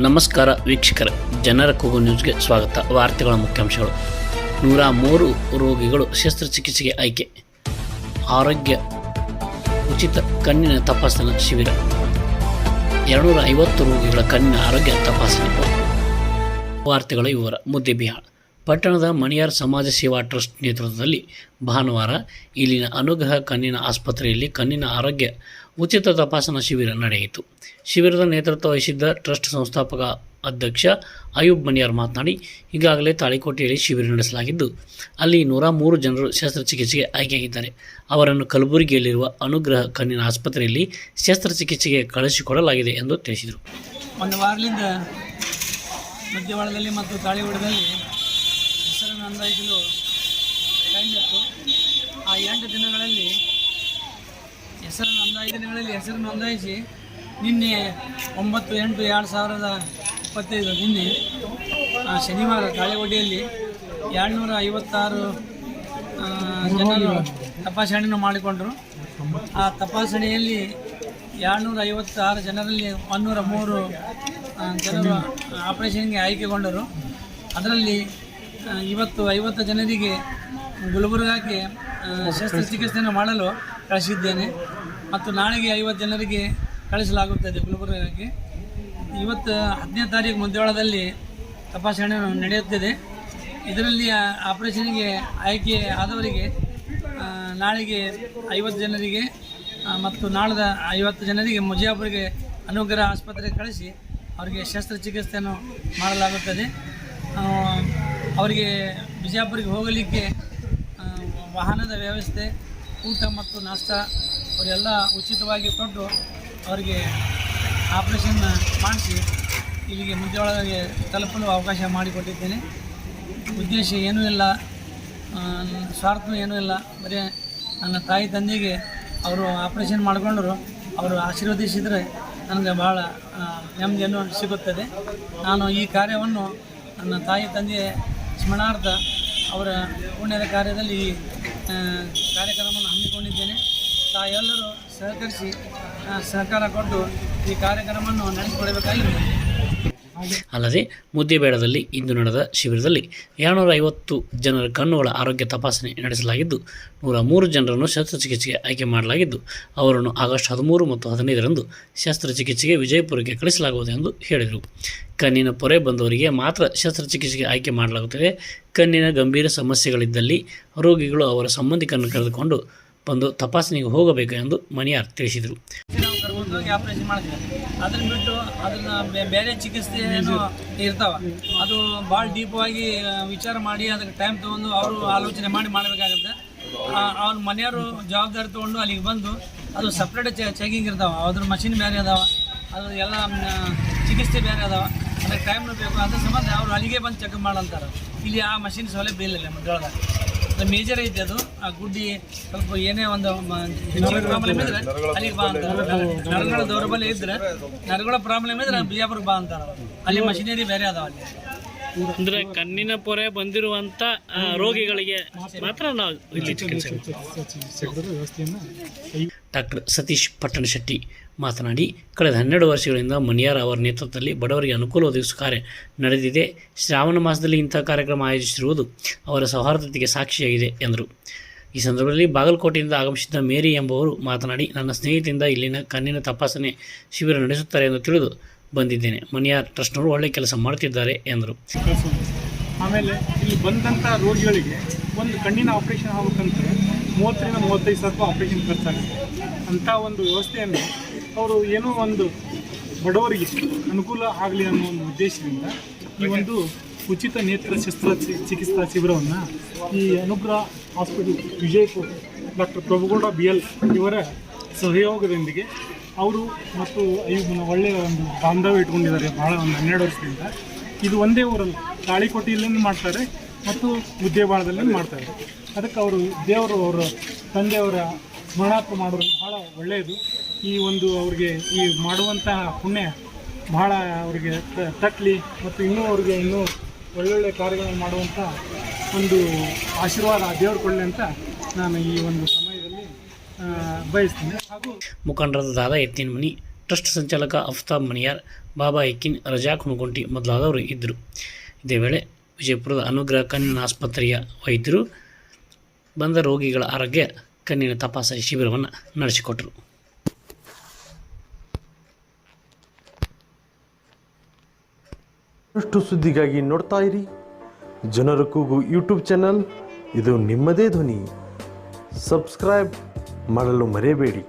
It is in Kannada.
ನಮಸ್ಕಾರ ವೀಕ್ಷಕರ, ಜನರ ಕೂಗು ನ್ಯೂಸ್ಗೆ ಸ್ವಾಗತ. ವಾರ್ತೆಗಳ ಮುಖ್ಯಾಂಶಗಳು. ನೂರ ಮೂರು ರೋಗಿಗಳು ಶಸ್ತ್ರಚಿಕಿತ್ಸೆಗೆ ಆಯ್ಕೆ. ಆರೋಗ್ಯ ಉಚಿತ ಕಣ್ಣಿನ ತಪಾಸಣಾ ಶಿಬಿರ. ಎರಡುನೂರ ಐವತ್ತು ರೋಗಿಗಳ ಕಣ್ಣಿನ ಆರೋಗ್ಯ ತಪಾಸಣೆ. ವಾರ್ತೆಗಳ ವಿವರ ಮುದ್ದೆಬಿಹಾಳ ಪಟ್ಟಣದ ಮಣಿಯಾರ್ ಸಮಾಜ ಸೇವಾ ಟ್ರಸ್ಟ್ ನೇತೃತ್ವದಲ್ಲಿ ಭಾನುವಾರ ಇಲ್ಲಿನ ಅನುಗ್ರಹ ಕಣ್ಣಿನ ಆಸ್ಪತ್ರೆಯಲ್ಲಿ ಕಣ್ಣಿನ ಆರೋಗ್ಯ ಉಚಿತ ತಪಾಸಣಾ ಶಿಬಿರ ನಡೆಯಿತು. ಶಿಬಿರದ ನೇತೃತ್ವ ವಹಿಸಿದ್ದ ಟ್ರಸ್ಟ್ ಸಂಸ್ಥಾಪಕ ಅಧ್ಯಕ್ಷ ಅಯೂಬ್ ಮಣಿಯಾರ್ ಮಾತನಾಡಿ, ಈಗಾಗಲೇ ತಾಳಿಕೋಟೆಯಲ್ಲಿ ಶಿಬಿರ ನಡೆಸಲಾಗಿದ್ದು, ಅಲ್ಲಿ ನೂರ ಮೂರು ಜನರು ಶಸ್ತ್ರಚಿಕಿತ್ಸೆಗೆ ಆಯ್ಕೆಯಾಗಿದ್ದಾರೆ. ಅವರನ್ನು ಕಲಬುರಗಿಯಲ್ಲಿರುವ ಅನುಗ್ರಹ ಕಣ್ಣಿನ ಆಸ್ಪತ್ರೆಯಲ್ಲಿ ಶಸ್ತ್ರಚಿಕಿತ್ಸೆಗೆ ಕಳುಹಿಸಿಕೊಡಲಾಗಿದೆ ಎಂದು ತಿಳಿಸಿದರು. ಒಂದು ವಾರದಿಂದ ಮಧ್ಯವಾಳದಲ್ಲಿ ಮತ್ತು ತಾಳಿವಾಡದಲ್ಲಿ ಹೆಸರು ನೋಂದಾಯಿಸಲು ಟೈಮ್ ಇತ್ತು. ಆ ಎಂಟು ದಿನಗಳಲ್ಲಿ ಹೆಸರು ನೋಂದಾಯಿ ದಿನಗಳಲ್ಲಿ ಹೆಸರು ನೋಂದಾಯಿಸಿ ನಿನ್ನೆ ಒಂಬತ್ತು ಎಂಟು ಎರಡು ಸಾವಿರದ ಇಪ್ಪತ್ತೈದು ನಿನ್ನೆ ಶನಿವಾರ ತಾಳಿವಡ್ಡಿಯಲ್ಲಿ ಎರಡುನೂರ ಐವತ್ತಾರು ಜನರು ತಪಾಸಣೆಯನ್ನು ಮಾಡಿಕೊಂಡರು. ಆ ತಪಾಸಣೆಯಲ್ಲಿ ಎರಡುನೂರ ಐವತ್ತಾರು ಜನರಲ್ಲಿ ಒನ್ನೂರ ಮೂರು ಜನರು ಆಪರೇಷನ್ಗೆ ಆಯ್ಕೆಗೊಂಡರು. ಅದರಲ್ಲಿ ಇವತ್ತು ಐವತ್ತು ಜನರಿಗೆ ಗುಲ್ಬರ್ಗಾಕ್ಕೆ ಶಸ್ತ್ರಚಿಕಿತ್ಸೆಯನ್ನು ಮಾಡಲು ಕಳಿಸಿದ್ದೇನೆ. ಮತ್ತು ನಾಳೆಗೆ ಐವತ್ತು ಜನರಿಗೆ ಕಳಿಸಲಾಗುತ್ತದೆ ಗುಲ್ಬರ್ಗಾಕ್ಕೆ. ಇವತ್ತು ಹದಿನೈದು ತಾರೀಕು ಮಧ್ಯವಾಳದಲ್ಲಿ ತಪಾಸಣೆ ನಡೆಯುತ್ತಿದೆ. ಇದರಲ್ಲಿ ಆಪರೇಷನ್ಗೆ ಆಯ್ಕೆ ಆದವರಿಗೆ ನಾಳೆಗೆ ಐವತ್ತು ಜನರಿಗೆ ಮತ್ತು ನಾಳೆದ ಐವತ್ತು ಜನರಿಗೆ ಮುಜಿಯಾಪುರಿಗೆ ಅನುಗ್ರಹ ಆಸ್ಪತ್ರೆಗೆ ಕಳಿಸಿ ಅವರಿಗೆ ಶಸ್ತ್ರಚಿಕಿತ್ಸೆಯನ್ನು ಮಾಡಲಾಗುತ್ತದೆ. ಅವರಿಗೆ ಬಿಜಾಪುರಿಗೆ ಹೋಗಲಿಕ್ಕೆ ವಾಹನದ ವ್ಯವಸ್ಥೆ, ಊಟ ಮತ್ತು ನಾಷ್ಟ ಅವರೆಲ್ಲ ಉಚಿತವಾಗಿ ಕೊಟ್ಟು ಅವರಿಗೆ ಆಪರೇಷನ್ ಮಾಡಿಸಿ ಇಲ್ಲಿಗೆ ಮುದ್ದೆಯೊಳಗೆ ತಲುಪಲು ಅವಕಾಶ ಮಾಡಿಕೊಟ್ಟಿದ್ದೇನೆ. ಉದ್ದೇಶ ಏನೂ ಇಲ್ಲ ಸ್ವಾರ್ಥ ಏನೂ ಇಲ್ಲ. ಬರೀ ನನ್ನ ತಾಯಿ ತಂದೆಗೆ ಅವರು ಆಪ್ರೇಷನ್ ಮಾಡಿಕೊಂಡರು. ಅವರು ಆಶೀರ್ವದಿಸಿದರೆ ನನಗೆ ಭಾಳ ನೆಮ್ಮದಿಯನ್ನು ಸಿಗುತ್ತದೆ. ನಾನು ಈ ಕಾರ್ಯವನ್ನು ನನ್ನ ತಾಯಿ ತಂದೆಯ ಸ್ಮರಣಾರ್ಥ ಅವರ ಪುಣ್ಯದ ಕಾರ್ಯದಲ್ಲಿ ಕಾರ್ಯಕ್ರಮವನ್ನು ಹಮ್ಮಿಕೊಂಡಿದ್ದೇನೆ ತಾವೆಲ್ಲರೂ ಸಹಕರಿಸಿ ಸಹಕಾರ ಕೊಟ್ಟು ಈ ಕಾರ್ಯಕ್ರಮವನ್ನು ನಡೆಸಿಕೊಡಬೇಕಾಗಿ. ಅಲ್ಲದೆ ಮುದ್ದೇಬೇಡದಲ್ಲಿ ಇಂದು ನಡೆದ ಶಿಬಿರದಲ್ಲಿ ಎರಡುನೂರ ಐವತ್ತು ಜನರ ಕಣ್ಣುಗಳ ಆರೋಗ್ಯ ತಪಾಸಣೆ ನಡೆಸಲಾಗಿದ್ದು ನೂರ ಮೂರು ಜನರನ್ನು ಶಸ್ತ್ರಚಿಕಿತ್ಸೆಗೆ ಆಯ್ಕೆ ಮಾಡಲಾಗಿದ್ದು, ಅವರನ್ನು ಆಗಸ್ಟ್ ಹದಿಮೂರು ಮತ್ತು ಹದಿನೈದರಂದು ಶಸ್ತ್ರಚಿಕಿತ್ಸೆಗೆ ವಿಜಯಪುರಕ್ಕೆ ಕಳಿಸಲಾಗುವುದು ಎಂದು ಹೇಳಿದರು. ಕಣ್ಣಿನ ಪೊರೆ ಬಂದವರಿಗೆ ಮಾತ್ರ ಶಸ್ತ್ರಚಿಕಿತ್ಸೆಗೆ ಆಯ್ಕೆ ಮಾಡಲಾಗುತ್ತದೆ. ಕಣ್ಣಿನ ಗಂಭೀರ ಸಮಸ್ಯೆಗಳಿದ್ದಲ್ಲಿ ರೋಗಿಗಳು ಅವರ ಸಂಬಂಧಿಕರನ್ನು ಕರೆದುಕೊಂಡು ಬಂದು ತಪಾಸಣೆಗೆ ಹೋಗಬೇಕು ಎಂದು ಮಣಿಯಾರ್ ತಿಳಿಸಿದರು. ಆಪರೇಷನ್ ಮಾಡ್ತೀವಿ ಅದನ್ನ ಬಿಟ್ಟು ಅದನ್ನ ಬೇರೆ ಚಿಕಿತ್ಸೆ ಏನು ಇರ್ತಾವ. ಅದು ಭಾಳ ಡೀಪಾಗಿ ವಿಚಾರ ಮಾಡಿ, ಅದಕ್ಕೆ ಟೈಮ್ ತೊಗೊಂಡು ಅವರು ಆಲೋಚನೆ ಮಾಡಿ ಮಾಡಬೇಕಾಗುತ್ತೆ. ಅವ್ರ ಮನೆಯವರು ಜವಾಬ್ದಾರಿ ತೊಗೊಂಡು ಅಲ್ಲಿಗೆ ಬಂದು, ಅದು ಸಪ್ರೇಟ್ ಚೆಕಿಂಗ್ ಇರ್ತಾವ. ಅದ್ರ ಮಷಿನ್ ಬೇರೆ ಅದಾವ. ಅದು ಎಲ್ಲ ಚಿಕಿತ್ಸೆ ಬೇರೆ ಅದಾವ. ಅದಕ್ಕೆ ಟೈಮ್ನು ಬೇಕು ಅದ್ರ ಸಂಬಂಧ ಅವ್ರು ಅಲ್ಲಿಗೆ ಬಂದು ಚೆಕ್ ಮಾಡಂತಾರೆ. ಇಲ್ಲಿ ಆ ಮಷಿನ್ ಸೌಲಭ್ಯ ಇಲ್ಲ ಅದು ಮೇಜರ್ ಐತೆ ಅದು. ಆ ಗುಡ್ಡಿ ಸ್ವಲ್ಪ ಏನೇ ಒಂದು ಪ್ರಾಬ್ಲಮ್ ಇದ್ರೆ ಅಲ್ಲಿಗೆ ಬಾ ಅಂತ ನರಗಳ ದೌರ್ಬಲ್ಯ ಇದ್ರೆ ನರಗಳ ಪ್ರಾಬ್ಲಮ್ ಇದ್ರೆ ಬಿಜಾಪುರಕ್ಕೆ ಬಾ ಅಂತಾರ ಅಲ್ಲಿ ಮಷಿನರಿ ಬೇರೆ ಅದಾವ ಅಲ್ಲಿ. ಅಂದ್ರೆ ಕಣ್ಣಿನ ಪೊರೆ ಬಂದಿರುವಂತ ರೋಗಿಗಳಿಗೆ ಮಾತ್ರ ನಾವು ಇಲ್ಲಿ ಚಿಕಿತ್ಸೆ ಡಾಕ್ಟರ್ ಸತೀಶ್ ಪಟ್ಟಣಶೆಟ್ಟಿ ಮಾತನಾಡಿ, ಕಳೆದ ಹನ್ನೆರಡು ವರ್ಷಗಳಿಂದ ಮನಿಯಾರ್ ಅವರ ನೇತೃತ್ವದಲ್ಲಿ ಬಡವರಿಗೆ ಅನುಕೂಲ ಒದಗಿಸುವ ಕಾರ್ಯ ನಡೆದಿದೆ. ಶ್ರಾವಣ ಮಾಸದಲ್ಲಿ ಇಂತಹ ಕಾರ್ಯಕ್ರಮ ಆಯೋಜಿಸಿರುವುದು ಅವರ ಸೌಹಾರ್ದತೆಗೆ ಸಾಕ್ಷಿಯಾಗಿದೆ, ಎಂದರು. ಈ ಸಂದರ್ಭದಲ್ಲಿ ಬಾಗಲಕೋಟೆಯಿಂದ ಆಗಮಿಸಿದ್ದ ಮೇರಿ ಎಂಬುವರು ಮಾತನಾಡಿ, ನನ್ನ ಸ್ನೇಹಿತರಿಂದ ಇಲ್ಲಿನ ಕಣ್ಣಿನ ತಪಾಸಣೆ ಶಿಬಿರ ನಡೆಸುತ್ತಾರೆ ಎಂದು ತಿಳಿದು ಬಂದಿದ್ದೇನೆ. ಮನೆಯ ಟ್ರಸ್ಟ್ನವರು ಒಳ್ಳೆ ಕೆಲಸ ಮಾಡ್ತಿದ್ದಾರೆ ಎಂದರು. ಆಮೇಲೆ ಇಲ್ಲಿ ಬಂದಂಥ ರೋಗಿಗಳಿಗೆ ಒಂದು ಕಣ್ಣಿನ ಆಪ್ರೇಷನ್ ಆಗಬೇಕಂದ್ರೆ ಮೂವತ್ತರಿಂದ ಮೂವತ್ತೈದು ಸಾವಿರ ರೂಪಾಯಿ ಆಪ್ರೇಷನ್ ಖರ್ಚಾಗುತ್ತೆ. ಅಂಥ ಒಂದು ವ್ಯವಸ್ಥೆಯನ್ನು ಅವರು ಏನೋ ಒಂದು ಬಡವರಿಗೆ ಅನುಕೂಲ ಆಗಲಿ ಅನ್ನೋ ಒಂದು ಉದ್ದೇಶದಿಂದ ಈ ಒಂದು ಉಚಿತ ನೇತ್ರ ಶಸ್ತ್ರ ಚಿಕಿತ್ಸಾ ಶಿಬಿರವನ್ನು ಈ ಅನುಗ್ರಹ hospital Vijayapura doctor Prabhugowda B L ಇವರ ಸಹಯೋಗದೊಂದಿಗೆ ಅವರು ಮತ್ತು ಅಯ್ಯೂಬನ ಒಳ್ಳೆಯ ಒಂದು ಬಾಂಧವ್ಯ ಇಟ್ಕೊಂಡಿದ್ದಾರೆ ಭಾಳ ಒಂದು ಹನ್ನೆರಡು ವರ್ಷದಿಂದ. ಇದು ಒಂದೇ ಊರಲ್ಲಿ ತಾಳಿಕೋಟೆಯಲ್ಲಿ ಮಾಡ್ತಾರೆ ಮತ್ತು ಮುದ್ದೇಬಾಳದಲ್ಲಿ ಮಾಡ್ತಾರೆ. ಅದಕ್ಕೆ ಅವರು ದೇವರು ಅವರ ತಂದೆಯವರ ಸ್ಮರಣಾರ್ಥ ಮಾಡೋದು ಭಾಳ ಒಳ್ಳೆಯದು. ಈ ಒಂದು ಅವ್ರಿಗೆ ಈ ಮಾಡುವಂತಹ ಪುಣ್ಯ ಭಾಳ ಅವರಿಗೆ ತಟ್ಟಲಿ ಮತ್ತು ಇನ್ನೂ ಅವ್ರಿಗೆ ಇನ್ನೂ ಒಳ್ಳೊಳ್ಳೆ ಕಾರ್ಯಗಳನ್ನು ಮಾಡುವಂಥ ಒಂದು ಆಶೀರ್ವಾದ ದೇವರು ಕೊಡಲಿ ಅಂತ ನಾನು ಈ ಒಂದು ಸಮಯದಲ್ಲಿ ಬಯಸ್ತೀನಿ. ದಾದಾ ಎತ್ತಿನಮನಿ ಟ್ರಸ್ಟ್ ಸಂಚಾಲಕ ಅಫ್ತಾಬ್ ಮನಿಯಾರ್, ಬಾಬಾ ಎಕ್ಕಿನ್ ರಜಾ ಹುಣಗುಂಟಿ ಮೊದಲಾದವರು ಇದ್ದರು. ಇದೇ ವೇಳೆ ವಿಜಯಪುರದ ಅನುಗ್ರಹ ಕಣ್ಣಿನ ಆಸ್ಪತ್ರೆಯ ವೈದ್ಯರು ಬಂದ ರೋಗಿಗಳ ಆರೋಗ್ಯ ಕಣ್ಣಿನ ತಪಾಸಣೆ ಶಿಬಿರವನ್ನು ನಡೆಸಿಕೊಟ್ಟರು. ಅಷ್ಟು ಸುದ್ದಿಗಾಗಿ ನೋಡ್ತಾ ಇರಿ. ಜನರ ಕೂಗು ಯೂಟ್ಯೂಬ್ ಚಾನಲ್. ಇದು ನಿಮ್ಮದೇ ಧ್ವನಿ. ಸಬ್ಸ್ಕ್ರೈಬ್. ಮಾಡಲು ಮರೆಯಬೇಡಿ.